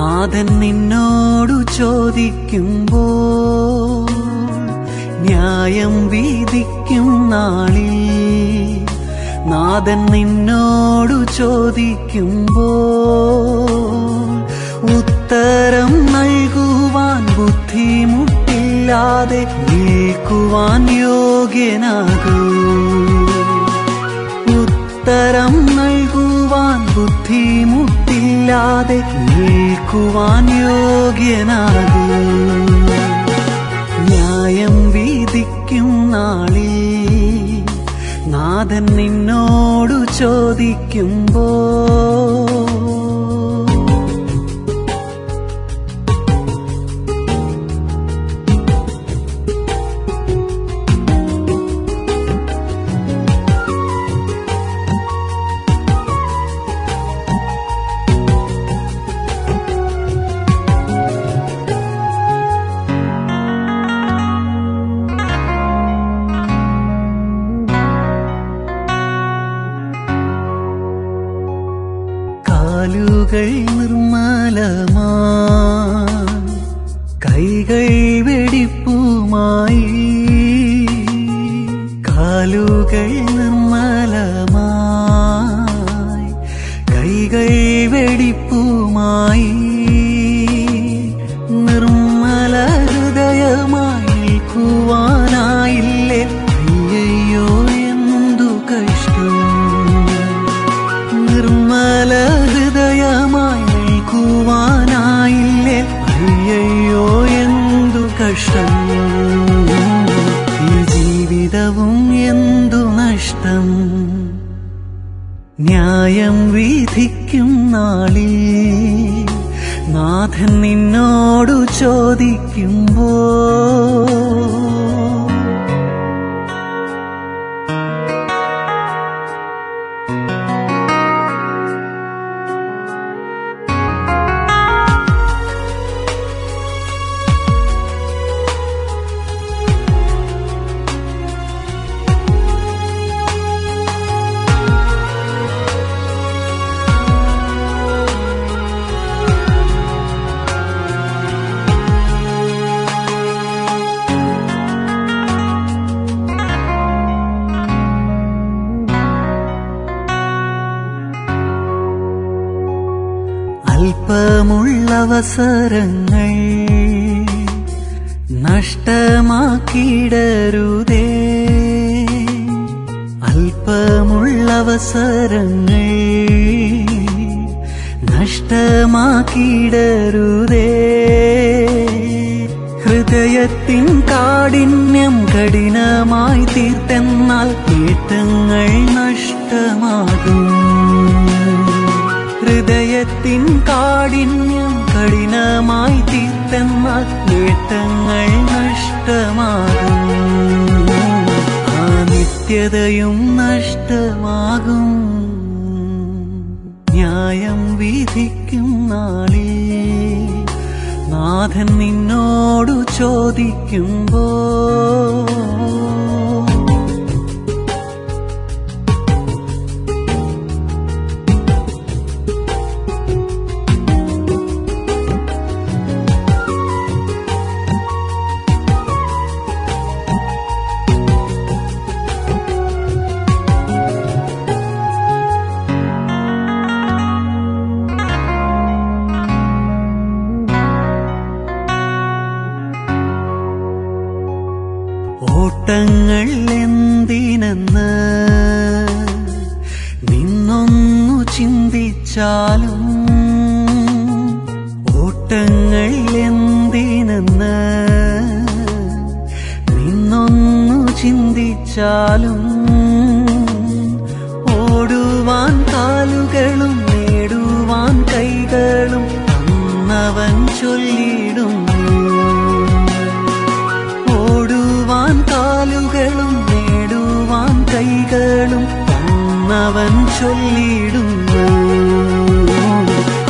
നാഥൻ നിന്നോടു ചോദിക്കുമ്പോ ന്യായം വീതിക്കും നാളിൽ. നാഥൻ നിന്നോടു ചോദിക്കുമ്പോ ഉത്തരം നൽകുവാൻ ബുദ്ധിമുട്ടില്ലാതെ നിൽക്കുവാൻ യോഗ്യനാകൂ. ഉത്തരം നൽകുവാൻ ബുദ്ധിമുട്ടില്ലാതെ നിൽക്കുവാൻ യോഗ്യനാകും. ന്യായം വീതിക്കും നാളിൽ നാഥൻ നിന്നോടു ചോദിക്കുമ്പോ കാലുകൾ നിർമ്മലമാ കൈകൾ വെടിപ്പുമായി. കാലുകൾ ന്യായം വിധിക്കും നാളിൽ. നാഥൻ നിന്നോടു ചോദിക്കുമ്പോ അല്പമുള്ളവസരങ്ങൾ നഷ്ടമാക്കിയിടരുതേ അല്പമുള്ളവസരങ്ങൾ നഷ്ടമാക്കിയിടരുതേ ഹൃദയത്തിൻ കാഠിന്യം കഠിനമായി തീർത്തെന്നാൽ കേട്ടങ്ങൾ നഷ്ടമാകും. ഹൃദയത്തിൻ കാഠിന്യം കഠിനമായി തീർത്തെന്നാൽ നേട്ടങ്ങൾ നഷ്ടമാകും ആ നിത്യതയും നഷ്ടമാകും. ന്യായം വിധിക്കും നാളിൽ നാഥൻ നിന്നോടു ചോദിക്കുമ്പോ ഓട്ടങ്ങൾ എന്തിനെന്ന് നിന്നൊന്നു ചിന്തിച്ചാലും ഓട്ടങ്ങൾ എന്തിനെന്ന് നിന്നൊന്നു ചിന്തിച്ചാലും ചൊല്ലിടുന്നു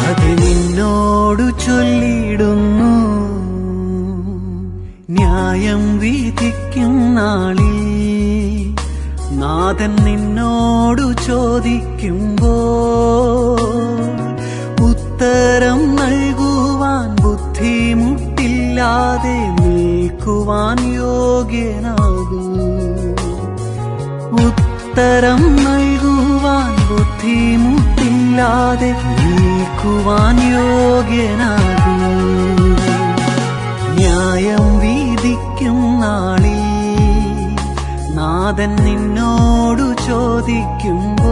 അത് നിന്നോടു ചൊല്ലിടുന്നു ന്യായം വിധിക്കും നാളിൽ നാഥൻ നിന്നോടു ചോദിക്കുമ്പോ ഉത്തരം നൽകുവാൻ ബുദ്ധിമുട്ടില്ലാതെ നിൽക്കുവാൻ യോഗ്യനാകൂ. ഉത്തരം നൽകുവാൻ ബുദ്ധിമുട്ടില്ലാതെ നീക്കുവാൻ യോഗ്യനാകൂ. ന്യായം വീതിക്കും നാളിൽ നാഥൻ നിന്നോടു ചോദിക്കുമ്പോൾ